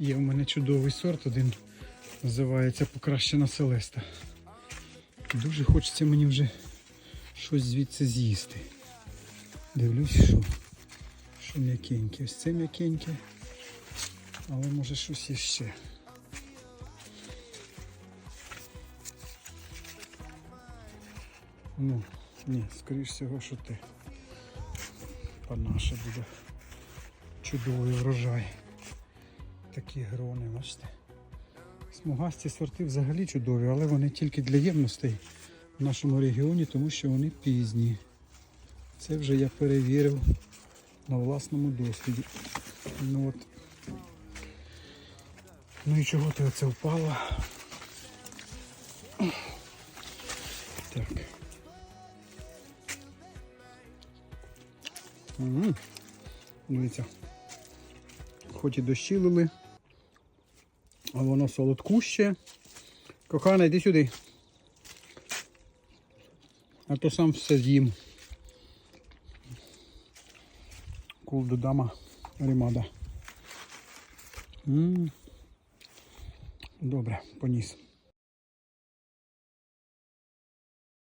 Є в мене чудовий сорт, один називається Покращена Селеста. Дуже хочеться мені вже щось звідси з'їсти. Дивлюсь, що, що м'якеньке. Ось це м'якеньке. Але може щось є ще. Ну, ні, скоріш всього, що ти. Панаша буде. Чудовий врожай. Такі грони, бачите. Смугасті сорти взагалі чудові, але вони тільки для ємностей в нашому регіоні, тому що вони пізні. Це вже я перевірив на власному досвіді. Ну от. Ну і чого ти оце впало? Так. Угу. Дивіться. Хоч і дощилили, а воно солодкуще. Кохана, йди сюди. А то сам все з'їм. Кул додама ремада. М. Добре, поніс.